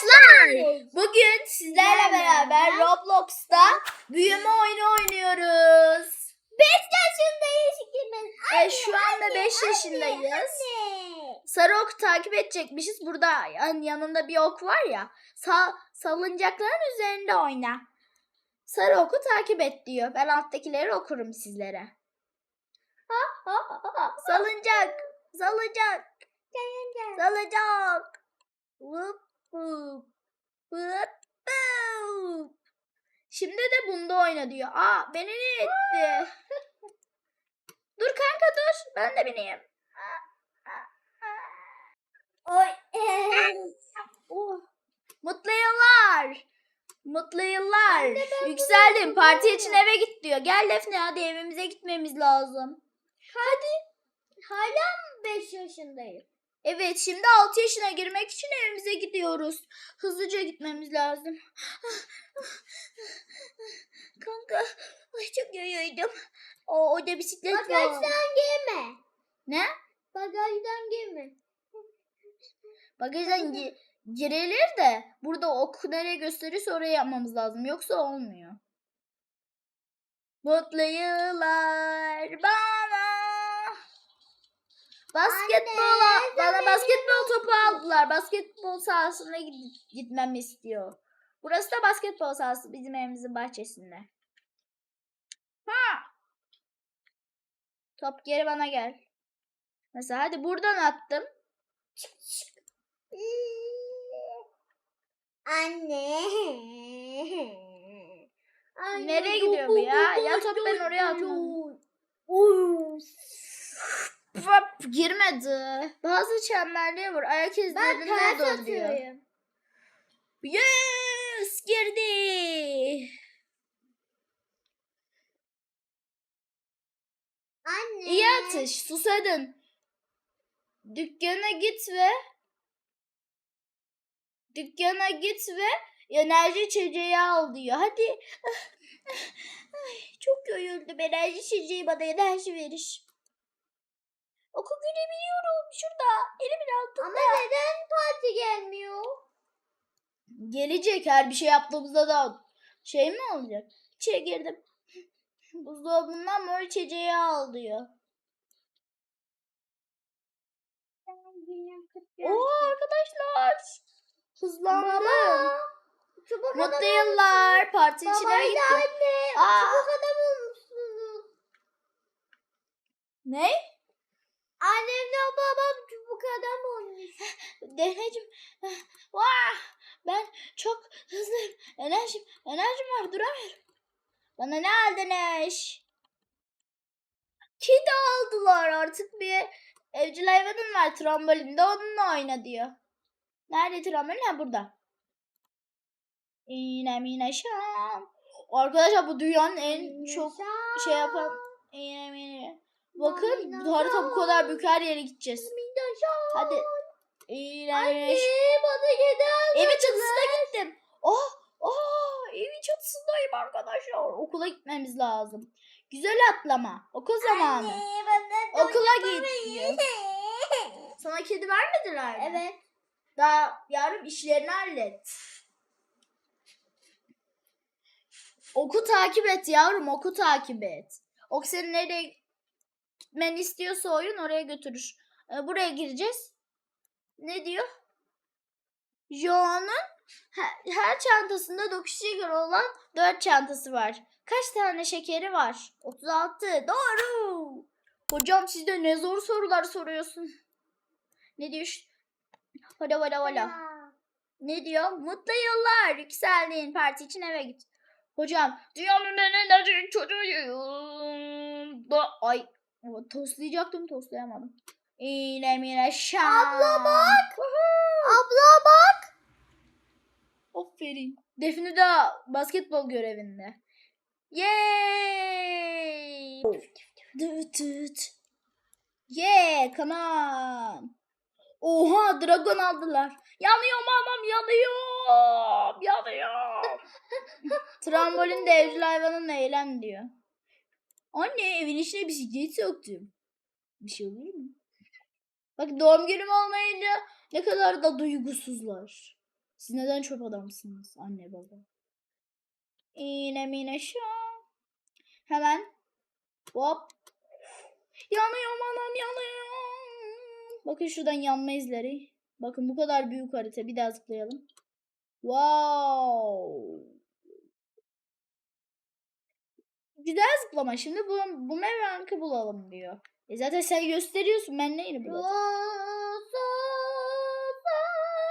Arkadaşlar bugün sizlerle beraber Roblox'ta büyüme oyunu oynuyoruz. 5 yaşındayız ikimiz. E, şu anda 5 yaşındayız. Sarı ok takip edecekmişiz. Burada yan- yanında bir ok var ya. Sa salıncakların üzerinde oyna. Sarı oku takip et diyor. Ben alttakileri okurum sizlere. Salıncak. Salıncak. Salıncak. Vup vup. Vup vup. Şimdi de bunda oyna diyor. Aa beni ne etti? dur kanka dur. Ben de bineyim. Oy. Oh. Mutlu yıllar. Mutlu yıllar. Anne, Yükseldim. Parti için eve git diyor. Gel Defne hadi evimize gitmemiz lazım. Hala mı 5 yaşındayım? Evet şimdi 6 yaşına girmek için evimize gidiyoruz. Hızlıca gitmemiz lazım. Kanka ay çok yoruldum. O orada bisiklet var. Bagajdan girme. Ne? Bagajdan girme. Bagajdan gi- girilir de burada ok nereye gösterirse oraya yapmamız lazım. Yoksa olmuyor. Mutlu yıllar bana. Basketbol Anne, bana basketbol topu aldılar. Basketbol sahasına gid- gitmemi istiyor. Burası da basketbol sahası bizim evimizin bahçesinde. Ha! Top geri bana gel. Mesela hadi buradan attım. Anne. Anne, Nereye gidiyor bu ya? Ya top ben oraya atıyorum. Hop, girmedi. Bazı çemberleri var. Ayak Ben izlerinde ters de oluyor. atıyorum. Yes! Girdi. Anne. İyi atış. Susadın. Dükkana git ve dükkana git ve enerji içeceği al diyor. Hadi. Ay, çok yoruldum. Enerji içeceği bana enerji verir. Oku görebiliyorum. Şurada. Elimin altında. Ama neden parti gelmiyor? Gelecek her bir şey yaptığımızda da şey mi olacak? İçeri girdim. Buzdolabından mor içeceği al diyor. Oo arkadaşlar. Hızlandım. Baba. Çubuk Mutlu adam yıllar. Parti içine Babayla gittim. anne. Aa. Çubuk adam olmuşsunuz. Ne? Annemle babam çubuk adam olmuş. Defneciğim. Vah! Ben çok hızlıyım. Enerjim, enerjim var. Duramıyorum. Bana ne aldınız? Kedi aldılar artık bir evcil hayvanım var trambolinde onunla oyna diyor. Nerede trambolin? Ha burada. İğne mine şam. Arkadaşlar bu dünyanın en çok şey yapan iğne mine. Bakın harita bu kadar büyük her yere gideceğiz. Hadi. Anne bana aldı. Evin çatısına gittim. Oh, oh, evin çatısındayım arkadaşlar. Okula gitmemiz lazım. Güzel atlama. Okul zamanı. Anne bana Okula git. Sana kedi vermediler mi? Evet. Daha yarım işlerini hallet. Oku takip et yavrum, oku takip et. Ok seni nereye gitmeni istiyorsa oyun oraya götürür. Ee, buraya gireceğiz. Ne diyor? Joa'nın her, çantasında 9 şeker olan 4 çantası var. Kaç tane şekeri var? 36. Doğru. Hocam siz de ne zor sorular soruyorsun. Ne diyor? Hola hola hola. Ne diyor? Mutlu yıllar. Yükseldin. Parti için eve git. Hocam dünyanın en enerjik çocuğuyum. Ay o, toslayacaktım toslayamadım. Şam. Abla bak. Abla bak. Aferin. Defne de basketbol görevinde. Yay! Düt düt. Come on. Oha, dragon aldılar. Yanıyorum anam, yanıyorum. Yanıyorum. Trambolin de evcil hayvanınla eğlen diyor. Anne evin içine bisiklet soktum. Bir şey olur mu? Bak doğum günüm olmayınca ne kadar da duygusuzlar. Siz neden çöp adamsınız anne baba? İğne mine şu. Hemen hop. Yanıyorum anam yanıyorum. Bakın şuradan yanma izleri. Bakın bu kadar büyük harita. Bir daha zıplayalım. Wow. Güzel zıplama. Şimdi bu, bu rankı bulalım diyor. E zaten sen gösteriyorsun. Ben neyini bulacağım?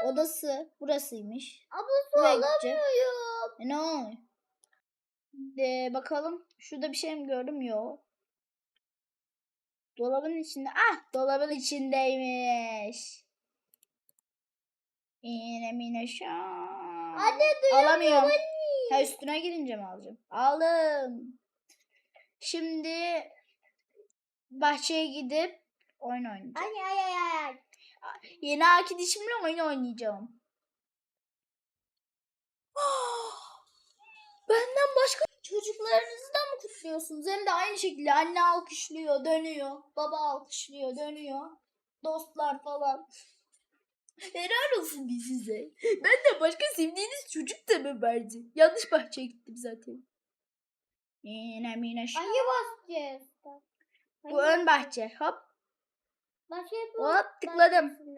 Odası burasıymış. Abla Buraya su gideceğim. alamıyorum. E ne oluyor? De, bakalım. Şurada bir şey mi gördüm? Yok. Dolabın içinde. Ah dolabın içindeymiş. İğne mine şan. Anne duyuyor Alamıyorum. Ha üstüne girince mi alacağım? Aldım. Şimdi bahçeye gidip oyun oynayacağım. Ay ay ay ay. Yeni arkadaşımla oyun oynayacağım. Benden başka çocuklarınızı da mı kutluyorsunuz? Hem de aynı şekilde anne alkışlıyor, dönüyor. Baba alkışlıyor, dönüyor. Dostlar falan. Helal olsun bir size. Ben de başka sevdiğiniz çocuk da mı vardı? Yanlış bahçeye gittim zaten. Yine mine şu. Hangi basacağız? Bu ön bahçe. Hop Bahçe bu. hop tıkladım.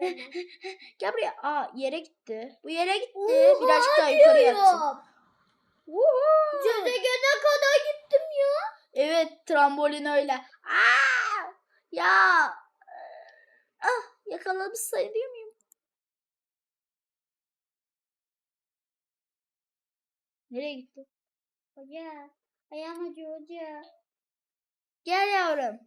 Gel buraya. Aa yere gitti. Bu yere gitti. Birazcık daha yukarı. Woohoo! Gezegene kadar gittim ya. Evet trambolin öyle. Aa! Ya. Ah yakalamış sayılıyor muyum? Nereye gitti? Hoca. Ayağım acıyor hoca. Gel yavrum.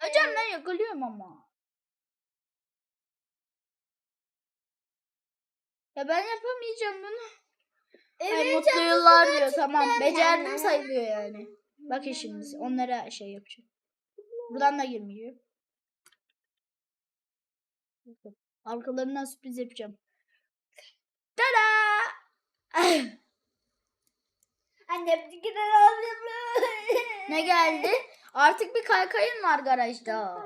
Hocam ben yakalıyorum ama. Ya ben yapamayacağım bunu. Ay, mutlu yıllar diyor tamam. Becerdim sayılıyor yani. Bakın şimdi onlara şey yapacağım. Buradan da girmiyor. Bakın, Arkalarından sürpriz yapacağım. Annem ne geldi? Artık bir kaykayın var garajda.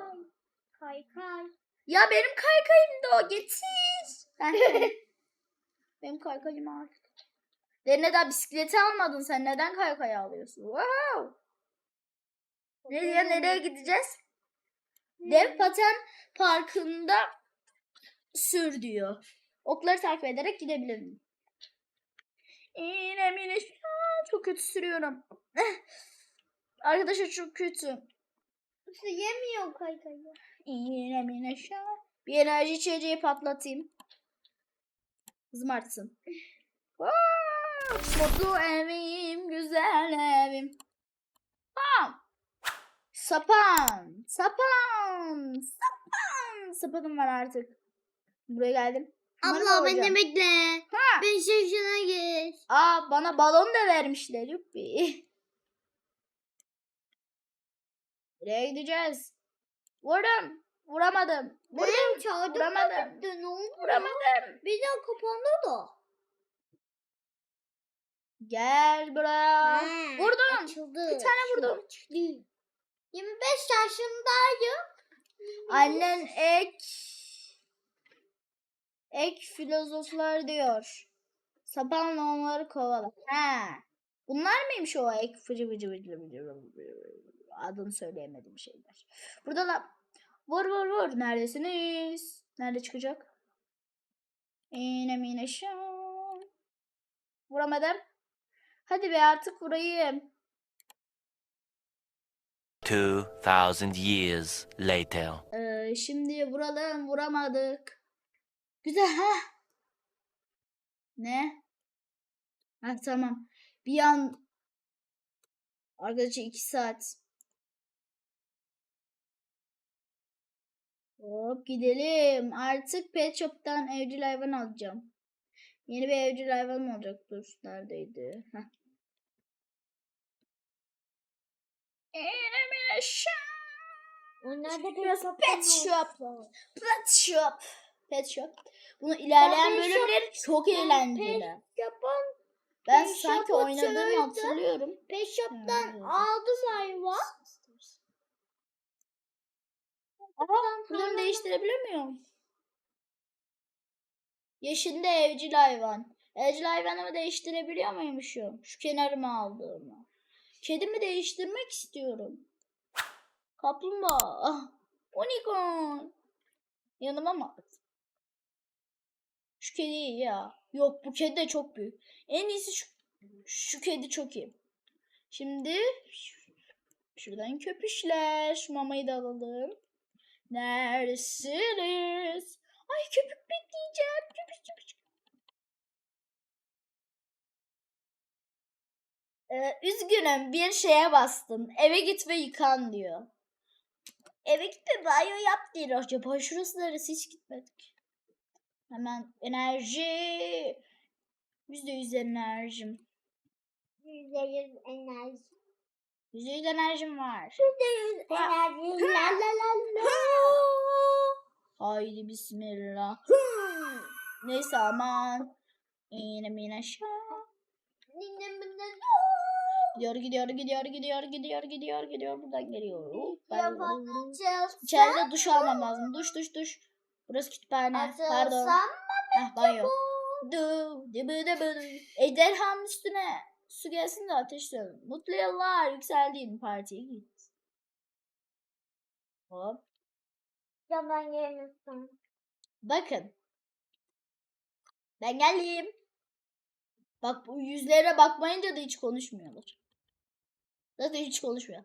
Kay kay. Ya benim kaykayım da o getir. Heh, benim kaykayım artık. Derine daha bisikleti almadın sen neden kaykayı alıyorsun? Wow. Nereye nereye gideceğiz? Dev paten parkında sür diyor. Okları takip ederek gidebilirim. İğne mine çok kötü sürüyorum. Arkadaşlar çok kötü. İşte yemiyor kay kay. İğne mine Bir enerji içeceği patlatayım. Kızım artsın. Mutlu evim, güzel evim. Bam! Sapan, sapan, sapan. Sapanım var artık. Buraya geldim. Abla beni bekle. Ha. Ben şaşına geç. Aa bana balon da vermişler. Yuppi. Nereye gideceğiz? Vurdum. Vuramadım. Vurdum. Benim çağırdım. Vuramadım. Ne oldu? Vuramadım. Bir daha kapandı da. Gel buraya. He, Vurdum. Açıldı. Bir tane vurdum. 25 yaşındayım. Annen ek ek filozoflar diyor. Sapanla onları kovala. He. Bunlar mıymış o ek adını söyleyemedim şeyler. Burada da vur vur vur. Neredesiniz? Nerede çıkacak? İğne mine. Vuramadım. Hadi be artık vurayım. 2,000 years later. Ee, şimdi vuralım vuramadık. Güzel ha. Ne? Ha tamam. Bir an arkadaşlar iki saat. Hop gidelim. Artık Pet Shop'tan evcil hayvan alacağım. Yeni bir evcil hayvanım olacak. Dur neredeydi? Heh. Onlar da pet shop. Pet Shop. Pet Shop. Bunu ilerleyen Ben Pet bölümleri çok eğlenceli. Yapan Ben Pet sanki oynadığımı hatırlıyorum. Pet Hmm. Shop'tan aldım hayvan. Aha, buradan değiştirebiliyor muyum? Yeşilde evcil hayvan. Evcil hayvanımı değiştirebiliyor muymuşum? Şu kenarıma aldığımı. Kedimi değiştirmek istiyorum. Kaplumbağa. Ah, Unicorn. Yanıma mı? Şu kedi iyi ya. Yok bu kedi de çok büyük. En iyisi şu, şu kedi çok iyi. Şimdi şuradan köpüşler. Mamayı da alalım. Neredesiniz? Ay köpük bekleyeceğim. Köpük köpük. Ee, üzgünüm bir şeye bastım. Eve git ve yıkan diyor. Eve git ve banyo yap diyor. Acaba şurası neresi hiç gitmedik. Hemen enerji. Yüzde yüz enerjim. Yüzde yüz enerji. Yüzde yüz enerjim var. Yüzde yüz enerji. La la la la. Haydi bismillah. Neyse aman. Yine mine. Gidiyor gidiyor gidiyor gidiyor gidiyor gidiyor gidiyor buradan geliyor. Ben-. İçeride duş almam lazım. Duş duş duş. Burası kütüphane. Pardon. Atılsam Heh, banyo. Du, dibu dibu. Ejderhanın üstüne su gelsin de ateş sönsün. Mutlu yıllar yükseldiğin partiye git. Hop. zaman gelmesin. Bakın. Ben geldim. Bak bu yüzlere bakmayınca da hiç konuşmuyorlar. Zaten hiç konuşmuyor.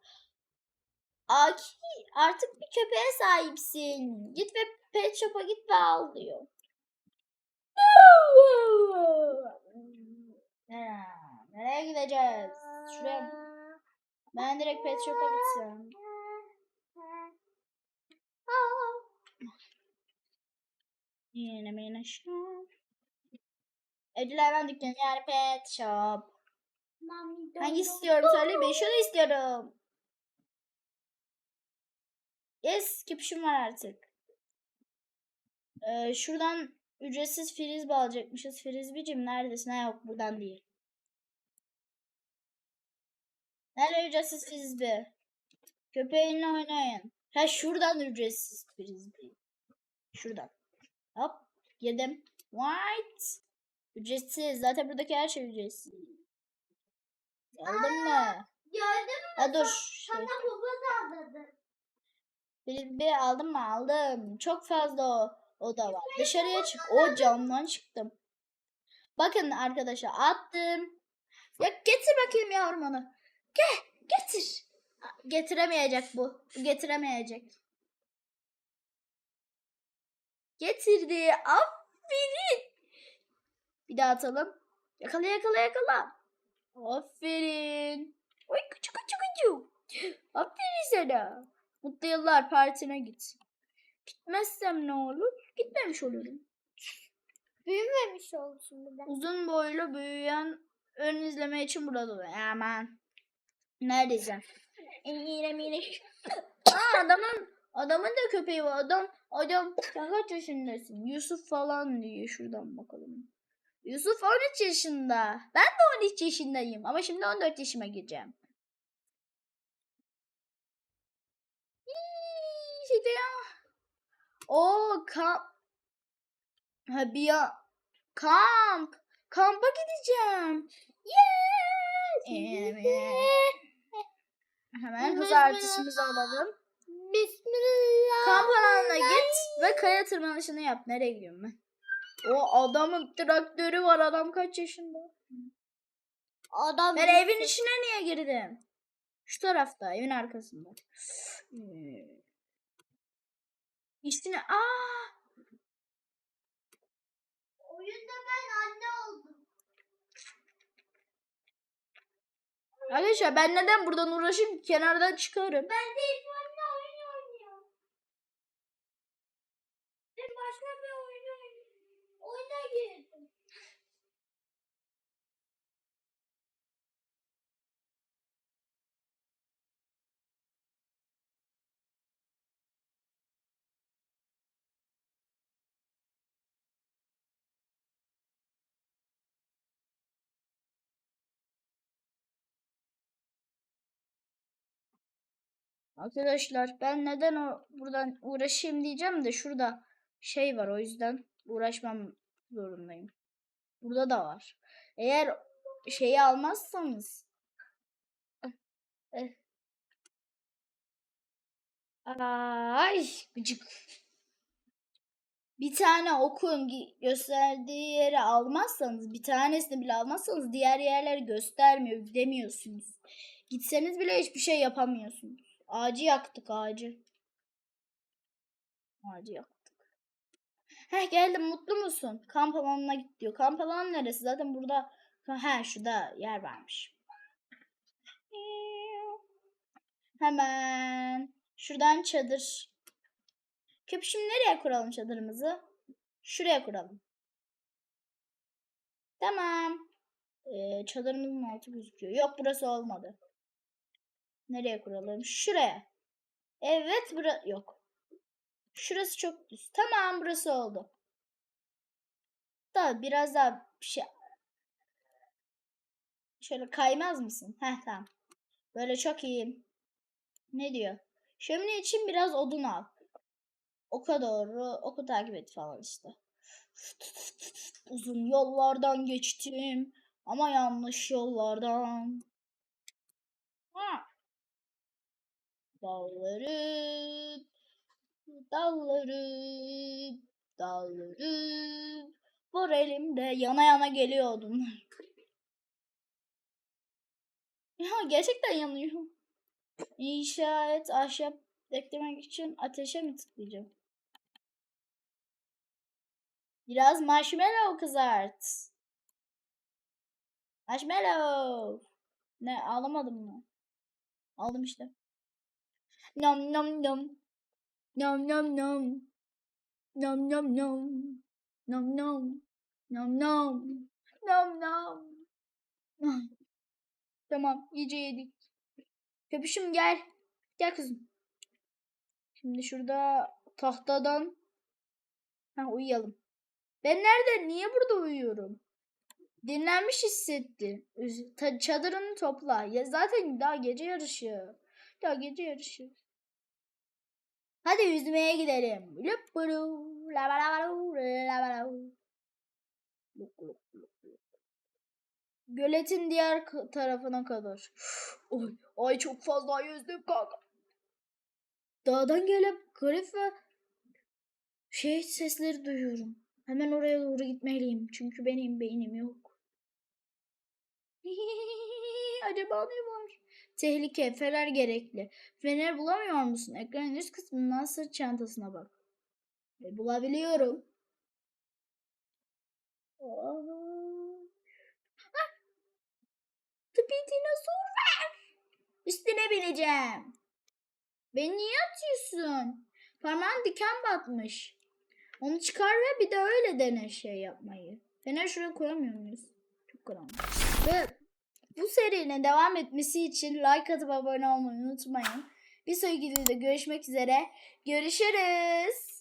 Aki artık bir köpeğe sahipsin. Git ve pet shop'a git ve al diyor. Nereye gideceğiz? Şuraya? Ben direkt pet shop'a gitsem. Yine mi shop? Evcil hayvan dükkanı yani pet shop. Hangi istiyorum söyle ben şunu istiyorum. Yes köpüşüm var artık. Ee, şuradan ücretsiz frisbee alacakmışız. Frisbee'cim neredesin? Ha yok buradan değil. Nerede ücretsiz frisbee? Köpeğinle oynayın. Ha şuradan ücretsiz frisbee. Şuradan. Hop girdim. White. Ücretsiz. Zaten buradaki her şey ücretsiz. Aldın mı? Gördün mü? Ha dur. Sana sağladı. Bir, bir aldım mı? Aldım. Çok fazla o, o da var. Dışarıya çık. O camdan çıktım. Bakın arkadaşlar attım. Ya getir bakayım yavrum onu. Gel getir. Getiremeyecek bu. Getiremeyecek. Getirdi. Aferin. Bir daha atalım. Yakala yakala yakala. Aferin. Oy küçük küçük küçük. Aferin sana. Mutlu yıllar partine git. Gitmezsem ne olur? Gitmemiş olurum. Büyümemiş olsun bir de. Uzun boylu büyüyen ön izleme için burada oluyor. Aman. Neredeyse. Yine mine. Aa adamın adamın da köpeği var. Adam adam sen kaç yaşındasın? Yusuf falan diye şuradan bakalım. Yusuf 13 yaşında. Ben de 13 yaşındayım ama şimdi 14 yaşıma gireceğim. Hii, Şey ya. O kamp. Ha bir ya. Kamp. Kampa gideceğim. Yes. Hemen hız artışımızı alalım. Bismillah. Kamp alanına git ve kaya tırmanışını yap. Nereye gidiyorum ben? O adamın traktörü var. Adam kaç yaşında? Adam Ben evin içine niye girdim? Şu tarafta, evin arkasında. İçine, aa, Oyunda ben anne oldum. arkadaşlar ben neden buradan uğraşayım? Kenardan çıkarım. Ben de Arkadaşlar ben neden o buradan uğraşayım diyeceğim de şurada şey var o yüzden uğraşmam zorundayım. Burada da var. Eğer şeyi almazsanız Eh. Ay gıcık. Bir tane okun gösterdiği yeri almazsanız, bir tanesini bile almazsanız diğer yerleri göstermiyor, gidemiyorsunuz. Gitseniz bile hiçbir şey yapamıyorsunuz. Ağacı yaktık ağacı. Ağacı yaktık. Heh geldim mutlu musun? Kamp alanına git diyor. Kamp alanı neresi? Zaten burada ha şurada yer varmış. Hemen şuradan çadır. Köpüşüm nereye kuralım çadırımızı? Şuraya kuralım. Tamam. Ee, çadırımızın altı gözüküyor. Yok burası olmadı. Nereye kuralım? Şuraya. Evet bura yok. Şurası çok düz. Tamam burası oldu. Da biraz daha bir şey. Şöyle kaymaz mısın? Heh tamam. Böyle çok iyiyim. Ne diyor? Şömine için biraz odun al. Oka doğru, oku takip et falan işte. Uzun yollardan geçtim ama yanlış yollardan. Ha. Dağları, dalları, dalları. Var elimde yana yana geliyor odunlar. Ya gerçekten yanıyor. İnşa et ahşap beklemek için ateşe mi tıklayacağım? Biraz marshmallow kızart. Marshmallow. Ne alamadım mı? Aldım işte. Nom nom nom. Nom nom nom. Nom nom nom. Nom nom. Nom nom. Nom nom. Tamam iyice yedik. Köpüşüm gel. Gel kızım. Şimdi şurada tahtadan ha, uyuyalım. Ben nerede? Niye burada uyuyorum? Dinlenmiş hissetti. Çadırını topla. Ya zaten daha gece yarışı. Daha gece yarışı. Hadi yüzmeye gidelim. Labalabalu, labalabu. Luk, luk, luk, luk. Göletin diğer tarafına kadar. Oy, ay çok fazla yüzdüm kanka. Dağdan gelip garip ve şey sesleri duyuyorum. Hemen oraya doğru gitmeliyim. Çünkü benim beynim yok. Acaba ne var? Tehlike, fener gerekli. Fener bulamıyor musun? Ekranın üst kısmından sırt çantasına bak. E, bulabiliyorum. Ah! Tıbbi dinozor var. Üstüne bineceğim. Beni niye atıyorsun? Parmağın diken batmış. Onu çıkar ve bir de öyle dene şey yapmayı. Fener şuraya koyamıyor muyuz? Çok karanlık. Bu serinin devam etmesi için like atıp abone olmayı unutmayın. Bir sonraki videoda görüşmek üzere. Görüşürüz.